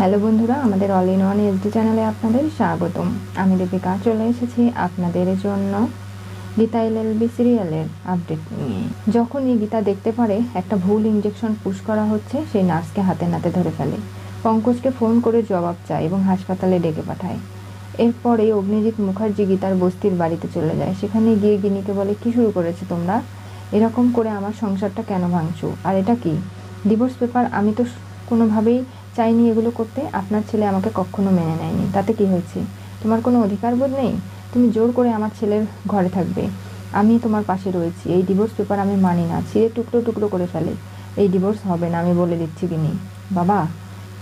Hello বন্ধুরা, আমাদের all in one SD চ্যানেলে আপনাদের স্বাগতম। আমি দীপিকা, চলে এসেছি আপনাদের জন্য গীতা এলএলবি সিরিয়ালের আপডেট নিয়ে। যখনই গীতা দেখতে পারে, একটা ভুল ইঞ্জেকশন পুশ করা হচ্ছে, সেই নার্সকে হাতে নাতে ধরে ফেলে। পঙ্কজকে ফোন করে জবাব চায় এবং হাসপাতালে ডেকে পাঠায়। এরপরে অগ্নিজিৎ মুখার্জি গীতার বস্তির বাড়িতে চলে যায়। সেখানে গিয়ে গিনিকে বলে, কি শুরু করেছে তোমরা? এরকম করে আমার সংসারটা কেন ভাঙছো? আর এটা কি? ডিভোর্স পেপার আমি তো কোনোভাবেই চাইনি এগুলো করতে, আপনার ছেলে আমাকে কখনো মেনে নেয়নি। তাতে কি হয়েছে? তোমার কোনো অধিকার বোধ নেই? তুমি জোর করে আমার ছেলের ঘরে থাকবে। আমি তোমার পাশে রয়েছি। এই ডিভোর্স পেপার আমি মানি না। ছিঁড়ে টুকরো টুকরো করে ফেলে। এই ডিভোর্স হবে না, আমি বলে দিচ্ছি কি কিনি। বাবা,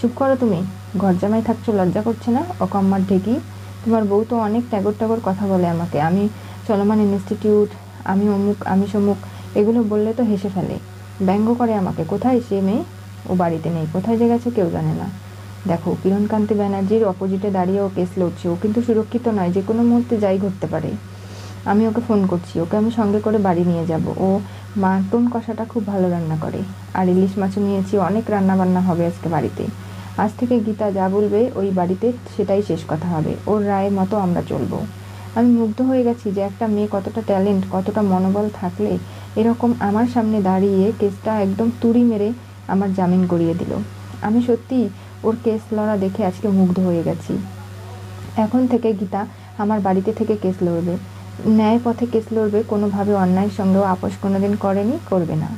চুপ করো তুমি। ঘর জামাই থাকছো, লজ্জা করছে না? অকম্মার ঢেকি। তোমার বউ তো অনেক ট্যাগর ট্যাগর কথা বলে আমাকে। আমি চলমান ইনস্টিটিউট আমি অমুক, আমি সমুক, এগুলো বললে তো হেসে ফেলে। ব্যঙ্গ করে আমাকে। কোথায় সে মেয়ে? বাড়িতে নেই। কোথায় যে গেছে কেউ জানে না। দেখো, কিরণকান্তি ব্যানার্জির অপোজিটে দাঁড়িয়ে ও কেস লড়ছে। ও কিন্তু সুরক্ষিত নয়, যে কোনো মুহূর্তে যাই ঘটতে পারে। আমি ওকে ফোন করছি। ওকে আমি সঙ্গে করে বাড়ি নিয়ে যাব। ও মাটন কষাটা খুব ভালো রান্না করে। আর ইলিশ মাছও নিয়েছি, অনেক রান্না বান্না হবে আজকে বাড়িতে। আজ থেকে গীতা যা বলবে ওই বাড়িতে সেটাই শেষ কথা হবে। ওর রায়ের মতো আমরা চলবো। আমি মুগ্ধ হয়ে গেছি যে একটা মেয়ে কতটা ট্যালেন্ট কতটা মনোবল থাকলে এরকম আমার সামনে দাঁড়িয়ে কেসটা একদম তুড়ি মেরে আমার জামিন করিয়ে দিল। আমি সত্যি ওর কেস লড়া দেখে আজকে মুগ্ধ হয়ে গেছি। এখন থেকে গীতা আমার বাড়িতে থেকে কেস লড়বে। ন্যায় পথে কেস লড়বে, কোনোভাবে অন্যায়ের সঙ্গেও আপোষ কোনোদিন করেনি, করবে না।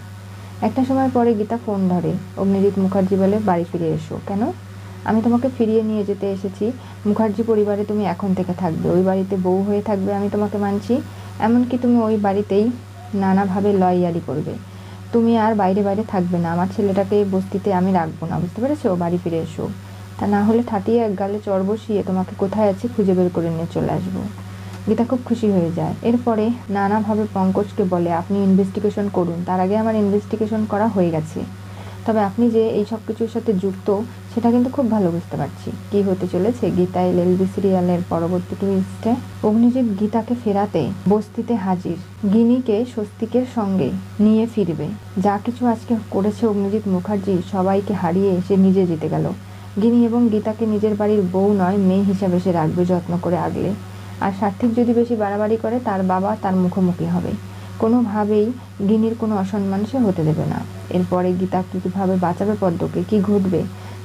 একটা সময় পরে গীতা ফোন ধরে, অগ্নিজিৎ মুখার্জি বলে, বাড়ি ফিরে এসো। কেন? আমি তোমাকে ফিরিয়ে নিয়ে যেতে এসেছি। মুখার্জি পরিবারে তুমি এখন থেকে থাকবে। ওই বাড়িতে বউ হয়ে থাকবে, আমি তোমাকে মানছি। এমনকি তুমি ওই বাড়িতেই নানাভাবে লয়ালি করবে। তুমি আর বাইরে বাইরে থাকবে না। আমার ছেলেটাকে বস্তিতে আমি রাখব না, বুঝতে পেরেছ? বাড়ি ফিরে এসো। তা না হলে ঠাটিয়ে এক গালে চর বসিয়ে তোমাকে কোথায় আছে খুঁজে বের করে নিয়ে চলে আসব। গীতা খুব খুশি হয়ে যায়। এরপরে নানাভাবে পঙ্কজকে বলে, আপনি ইনভেস্টিগেশন করুন। তার আগে আমার ইনভেস্টিগেশন করা হয়ে গেছে। তবে আপনি যে এই সব কিছুর সাথে যুক্ত, সেটা কিন্তু খুব ভালো বুঝতে পারছি। কি হতে চলেছে? গীতা এল এলবি সিরিয়ালের পরবর্তী টুইস্টে অগ্নিজিৎ গীতাকে ফেরাতে বস্তিতে হাজির। গিনিকে স্বস্তিকের সঙ্গে নিয়ে ফিরবে। যা কিছু আজকে করেছে অগ্নিজিৎ মুখার্জি, সবাইকে হারিয়ে সে নিজে জিতে গেল। গিনি এবং গীতাকে নিজের বাড়ির বউ নয়, মেয়ে হিসাবে সে রাখবে যত্ন করে আগলে। আর সার্থিক যদি বেশি বাড়াবাড়ি করে, তার বাবা তার মুখোমুখি হবে। কোনোভাবেই গিনির কোনো অসম্মান সে হতে দেবে না। এরপরে গীতা কীভাবে বাঁচাবে পদ্মকে, কি ঘটবে?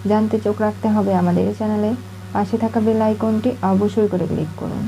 জানতে চোখ রাখতে হবে আমাদের চ্যানেলে। পাশে থাকা বেল আইকনটি অবশ্যই করে ক্লিক করুন।